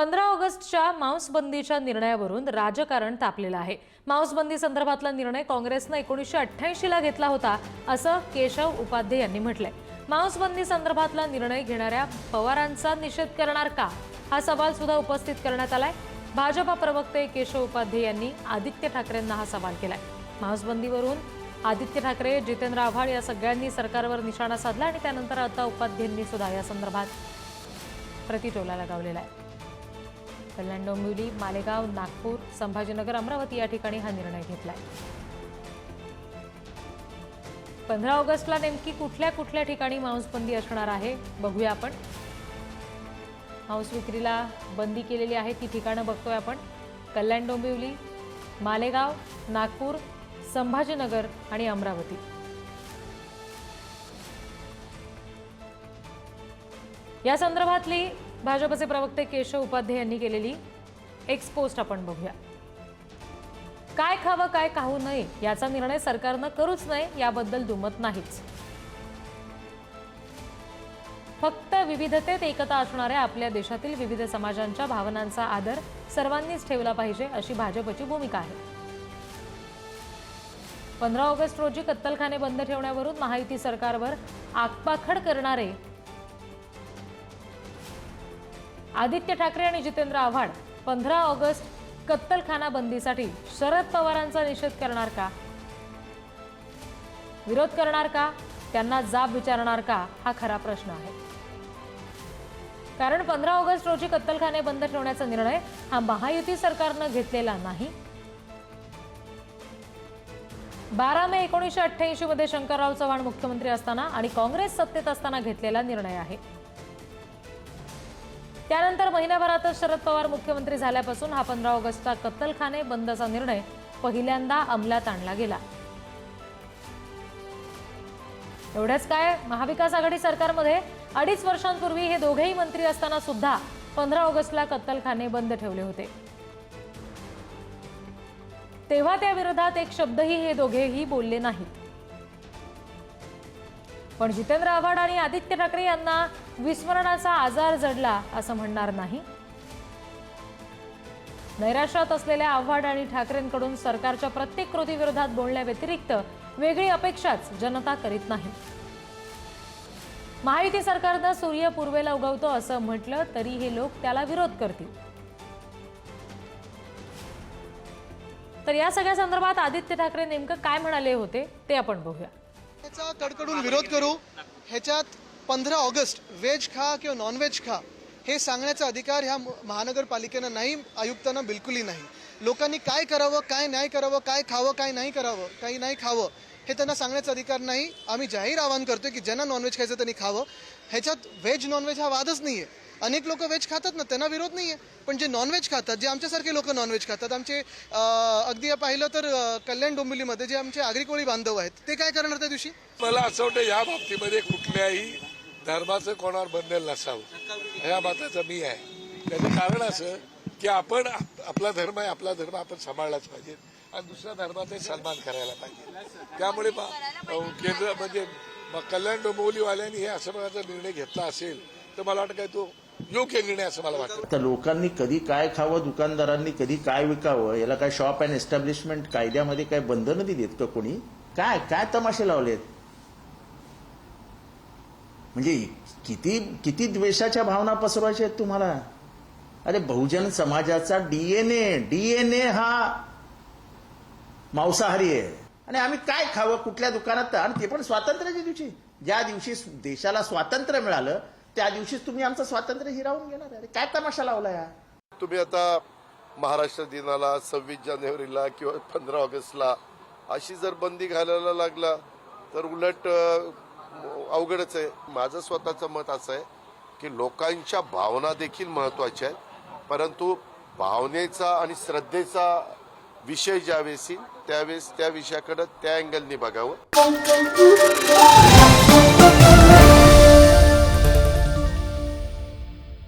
पंधरा ऑगस्टच्या मांसबंदीच्या निर्णयावरून राजकारण तापलेलं आहे. मांसबंदी संदर्भातला निर्णय काँग्रेसनं एकोणीसशे अठ्ठ्याऐंशीला घेतला होता असं केशव उपाध्ये यांनी म्हटलंय. मांसबंदी संदर्भातला निर्णय घेणाऱ्या पवारांचा निषेध करणार का? हा सवाल सुद्धा उपस्थित करण्यात आलाय. भाजपा प्रवक्ते केशव उपाध्ये यांनी आदित्य ठाकरेंना हा सवाल केलाय. मांसबंदीवरून आदित्य ठाकरे जितेंद्र आव्हाड या सगळ्यांनी सरकारवर निशाणा साधला आणि त्यानंतर आता उपाध्येंनी सुद्धा या संदर्भात प्रतिटोला लगावलेला आहे. कल्याण डोंबिवली मालेगाव नागपूर संभाजीनगर अमरावती या ठिकाणी हा निर्णय घेतला पंधरा ऑगस्टला नेमकी कुठल्या कुठल्या ठिकाणी मांसबंदी असणार आहे बघूया आपण. मांस विक्रीला बंदी केलेली आहे ती ठिकाणं बघतोय आपण. कल्याण डोंबिवली मालेगाव नागपूर संभाजीनगर आणि अमरावती. या संदर्भातली भाजपचे प्रवक्ते केशव उपाध्ये यांनी केलेली एक्स पोस्ट आपण बघूया. काय खावं काय खाऊ नये याचा निर्णय सरकारनं करूच नये याबद्दल दुमत नाहीच. फक्त विविधतेत एकता असणाऱ्या आपल्या देशातील विविध समाजांच्या भावनांचा आदर सर्वांनीच ठेवला पाहिजे अशी भाजपची भूमिका आहे. पंधरा ऑगस्ट रोजी कत्तलखाने बंद ठेवण्यावरून महायुती सरकारवर आगपाखड करणारे आदित्य ठाकरे आणि जितेंद्र आव्हाड पंधरा ऑगस्ट कत्तलखाना बंदीसाठी शरद पवारांचा निषेध करणार का? विरोध करणार का? त्यांना जाब विचारणार का? हा खरा प्रश्न आहे. कारण पंधरा ऑगस्ट रोजी कत्तलखाने बंद ठेवण्याचा निर्णय हा महायुती सरकारनं घेतलेला नाही. बारा मे एकोणीसशे अठ्ठ्याऐंशी मध्ये शंकरराव चव्हाण मुख्यमंत्री असताना आणि काँग्रेस सत्तेत असताना घेतलेला निर्णय आहे. त्यानंतर महिन्याभरातच शरद पवार मुख्यमंत्री झाल्यापासून हा पंधरा ऑगस्टचा कत्तलखाने बंदचा निर्णय पहिल्यांदा अंमलात आणला गेला. एवढंच काय? महाविकास आघाडी सरकारमध्ये अडीच वर्षांपूर्वी हे दोघेही मंत्री असताना सुद्धा पंधरा ऑगस्टला कत्तलखाने बंद ठेवले होते. तेव्हा त्या विरोधात एक शब्दही हे दोघेही बोलले नाहीत. पण जितेंद्र आव्हाड आणि आदित्य ठाकरे यांना विस्मरणाचा आजार जडला असं म्हणणार नाही. नैराश्यात असलेल्या आव्हाड आणि ठाकरेंकडून सरकारच्या प्रत्येक कृतीविरोधात बोलण्याव्यतिरिक्त वेगळी अपेक्षाच जनता करीत नाही. महायुती सरकारनं सूर्य पूर्वेला उगवतो असं म्हटलं तरी हे लोक त्याला विरोध करतील. तर या सगळ्या संदर्भात आदित्य ठाकरे नेमकं काय म्हणाले होते ते आपण बघूया. याचा कडकडून विरोध करू ह्याच्यात पंधरा ऑगस्ट व्हेज खा किंवा नॉनव्हेज खा हे सांगण्याचा अधिकार ह्या महानगरपालिकेनं नाही आयुक्तांना बिलकुलही नाही. लोकांनी काय करावं काय नाही करावं काय खावं काय नाही करावं काही नाही खावं हे त्यांना सांगण्याचा अधिकार नाही. आम्ही जाहीर आवाहन करतोय की ज्यांना नॉनव्हेज खायचं त्यांनी खावं. ह्याच्यात व्हेज नॉनव्हेज हा वादच नाही आहे अनेक लोक व्हेज खातात ना त्यांना विरोध नाही आहे पण जे नॉनव्हेज खातात जे आमच्यासारखे लोक नॉनव्हेज खातात आमचे अगदी पाहिलं तर कल्याण डोंबिवलीमध्ये जे आमचे आगरी कोळी बांधव आहेत ते काय करणार त्या दिवशी? मला असं वाटतं या बाबतीमध्ये कुठल्याही धर्माचं कोणावर बंधन नसावं. ह्या मताचं मी आहे. त्याचं कारण असं की आपण आपला धर्म आहे आपला धर्म आपण सांभाळलाच पाहिजे. आणि दुसऱ्या धर्माचा सन्मान करायला पाहिजे. त्यामुळे बा- केंद्र म्हणजे कल्याण डोंबिवलीवाल्यांनी हे असं प्रकारचा निर्णय घेतला असेल तर मला वाटतं काय तो योग्य निर्णय असं मला वाटतं. तर लोकांनी कधी काय खावं दुकानदारांनी कधी काय विकावं याला काय शॉप अँड एस्टॅब्लिशमेंट कायद्यामध्ये काय बंधनं दिलीत का कोणी? काय काय तमाशे लावलेत? म्हणजे किती किती द्वेषाच्या भावना पसरवायच्या आहेत तुम्हाला? अरे बहुजन समाजाचा डीएनए डीएनए हा मांसाहारी आहे. आणि आम्ही काय खावं कुठल्या दुकानात आणि ते पण स्वातंत्र्याच्या दिवशी. ज्या दिवशी देशाला स्वातंत्र्य मिळालं त्या दिवशीच तुम्ही आमचं स्वातंत्र्य हिरावून घेणार अरे काय तमाशा लावला या तुम्ही आता महाराष्ट्र दिनाला सव्वीस जानेवारीला किंवा पंधरा ऑगस्टला अशी जर बंदी घालायला लागला तर उलट अवघडच आहे. माझं स्वतःचं मत असं आहे की लोकांच्या भावना देखील महत्त्वाच्या आहेत. परंतु भावनेचा आणि श्रद्धेचा विषय ज्यावेळेस येईल त्यावेळेस त्या विषयाकडे त्या अँगलनी बघावं.